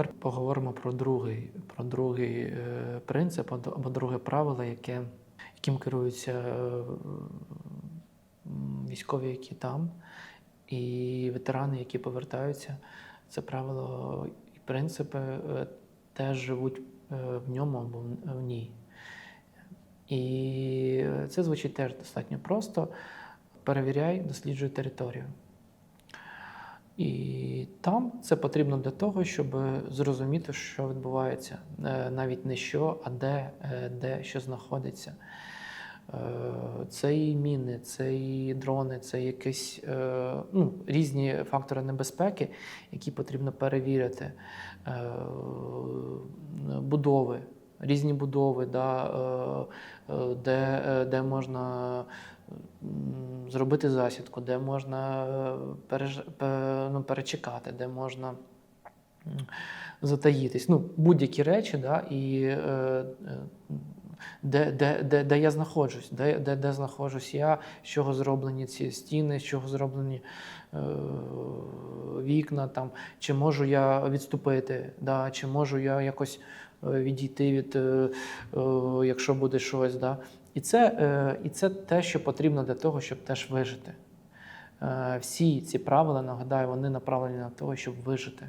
Тепер поговоримо про другий, про другий е, принцип або друге правило, яке, яким керуються е, військові, які там, і ветерани, які повертаються. Це правило і принципи е, теж живуть в ньому або в ній. І це звучить теж достатньо просто. Перевіряй, досліджуй територію. І там це потрібно для того, щоб зрозуміти, що відбувається. Е, Навіть не що, а де, е, де що знаходиться. Е, Це і міни, це і дрони, це якісь е, ну, різні фактори небезпеки, які потрібно перевірити. Е, Будови, різні будови, да, е, е, де, е, де можна зробити засідку, де можна е, переж... ну, перечекати, де можна затаїтись. Ну, будь-які речі, да, і е, е, де, де, де, де я знаходжусь, де, де, де знаходжусь я, з чого зроблені ці стіни, з чого зроблені е, вікна, там, чи можу я відступити, да, чи можу я якось відійти від, е, е, якщо буде щось. Да. І, це, е, і це те, що потрібно для того, щоб теж вижити. Е, Всі ці правила, нагадаю, вони направлені на те, щоб вижити.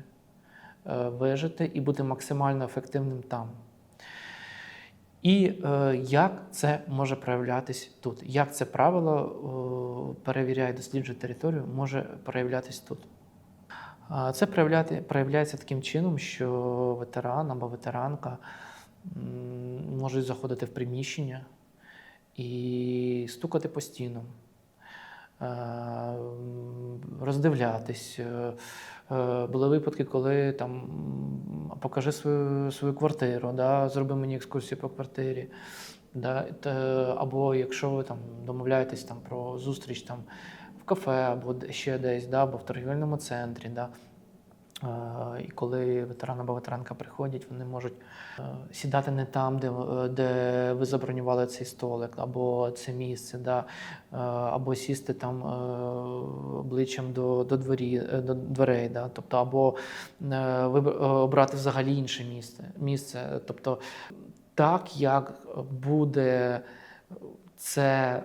Е, Вижити і бути максимально ефективним там. І е, як це може проявлятись тут? Як це правило е, перевіряє, досліджує територію, може проявлятись тут? Це проявляти, проявляється таким чином, що ветеран або ветеранка можуть заходити в приміщення і стукати по стінам, е, роздивлятись. Е, е, Були випадки, коли там покажи свою, свою квартиру, да, зроби мені екскурсію по квартирі. Да, або якщо ви там домовляєтесь там, про зустріч там, в кафе, або ще десь, да, або в торгівельному центрі. Да. І коли ветеран або ветеранка приходять, вони можуть е, сідати не там, де, е, де ви забронювали цей столик, або це місце, да, е, або сісти там обличчям до, до, дворі, до дверей, да, тобто, або обрати взагалі інше місце. місце. Тобто, так як буде це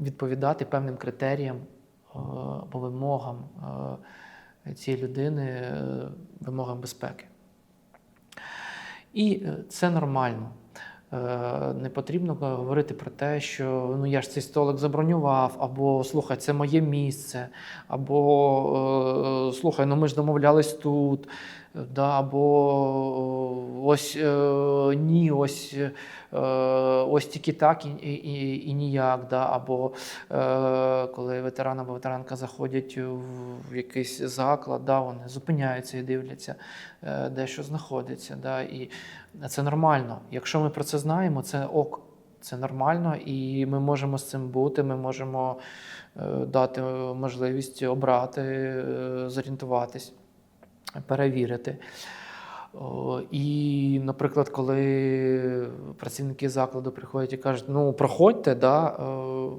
відповідати певним критеріям або вимогам цієї людини, е, вимогам безпеки. І е, це нормально. Е, Не потрібно говорити про те, що ну я ж цей столик забронював, або слухай, це моє місце, або слухай, ну ми ж домовлялись тут, да, або е, ось е, ні, ось, е, ось тільки так і, і, і, ніяк. Да, або коли ветеран або ветеранка заходять в якийсь заклад, да, вони зупиняються і дивляться, де що знаходиться. Да, і це нормально. Якщо ми про це знаємо, це ок. Це нормально, і ми можемо з цим бути. Ми можемо дати можливість обрати, зорієнтуватись, перевірити. І, наприклад, коли працівники закладу приходять і кажуть, ну проходьте, да, е,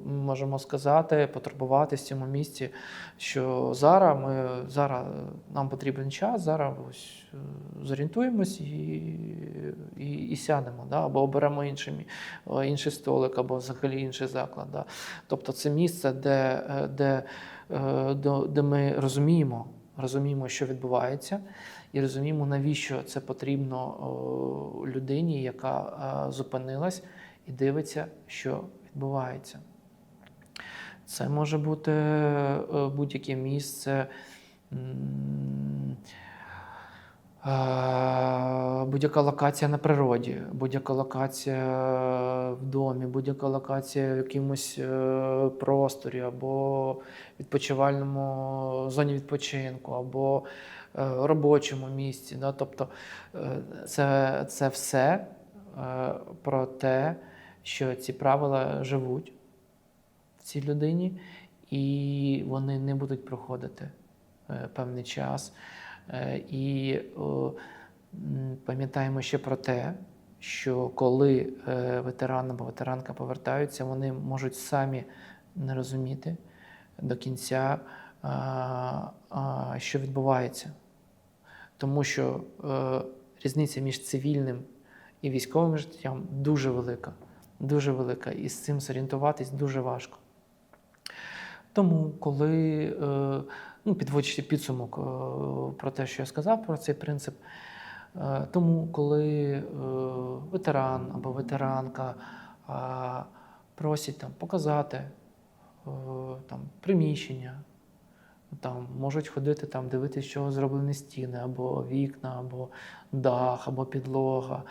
ми можемо сказати, потурбуватися в цьому місці, що зараз ми зараз нам потрібен час, зараз ось е, зорієнтуємось і, і, і сядемо, да, або оберемо інший, інший столик, або взагалі інший заклад. Да. Тобто це місце, де, е, де, де ми розуміємо, розуміємо, що відбувається, і розуміємо, навіщо це потрібно людині, яка е, зупинилась і дивиться, що відбувається. Це може бути е, будь-яке місце. Е, Будь-яка локація на природі, будь-яка локація в домі, будь-яка локація в якомусь е, просторі, або відпочивальному зоні відпочинку, або е, робочому місці. Да? Тобто е, це, це все е, про те, що ці правила живуть в цій людині, і вони не будуть проходити е, певний час. Е, І пам'ятаємо ще про те, що коли е, ветеран або ветеранка повертаються, вони можуть самі не розуміти до кінця, що відбувається. Тому що е, різниця між цивільним і військовим життям дуже велика. Дуже велика. І з цим зорієнтуватись дуже важко. Тому, коли, ну, підводячи підсумок е, про те, що я сказав про цей принцип, е, тому, коли е, ветеран або ветеранка просять там, показати там, приміщення, там, можуть ходити, там, дивитися, чого зроблені стіни, або вікна, або дах, або підлога,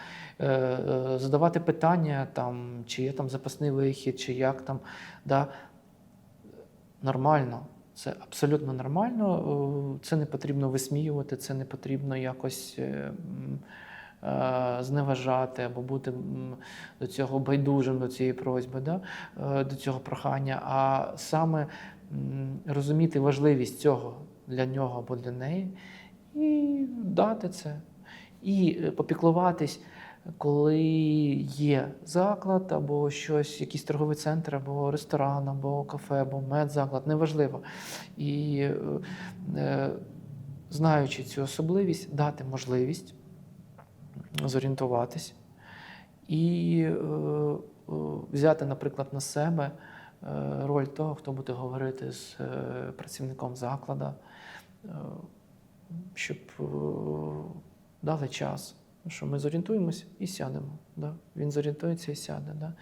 задавати питання, там, чи є там запасний вихід, чи як там. Да, нормально. Це абсолютно нормально. Е, Це не потрібно висміювати, це не потрібно якось е, е, зневажати або бути до цього байдужим до цієї просьби, да? до цього прохання, а саме розуміти важливість цього для нього або для неї і дати це. І попіклуватись, коли є заклад, або щось, якийсь торговий центр, або ресторан, або кафе, або медзаклад, неважливо. І е, знаючи цю особливість, дати можливість зорієнтуватись і е, е, взяти, наприклад, на себе роль того, хто буде говорити з працівником закладу, щоб дали час, що ми зорієнтуємося і сядемо. Да? Він зорієнтується і сяде. Да?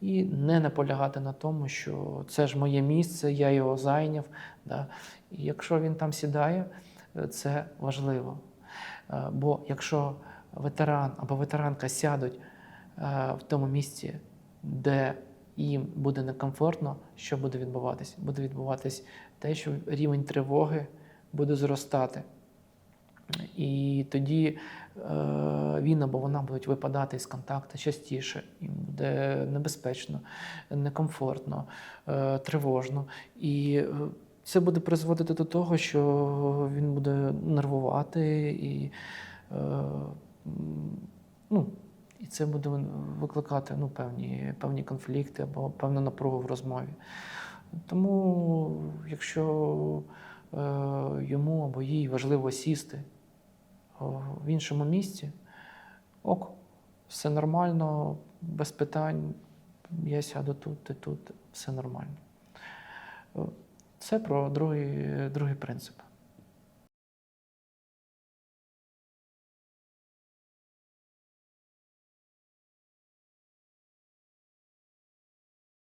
І не наполягати на тому, що це ж моє місце, я його зайняв. Да? І якщо він там сідає, це важливо. Е, Бо якщо ветеран або ветеранка сядуть е, в тому місці, де їм буде некомфортно, що буде відбуватись? Буде відбуватись те, що рівень тривоги буде зростати. І тоді він або вона будуть випадати з контакту частіше, їм буде небезпечно, некомфортно, е, тривожно. І е, це буде призводити до того, що він буде нервувати і, е, ну, і це буде викликати ну, певні, певні конфлікти або певну напругу в розмові. Тому, якщо е, йому або їй важливо сісти в іншому місці, ок, все нормально, без питань, я сяду тут, ти тут, все нормально. Е, Це про другий, другий принцип.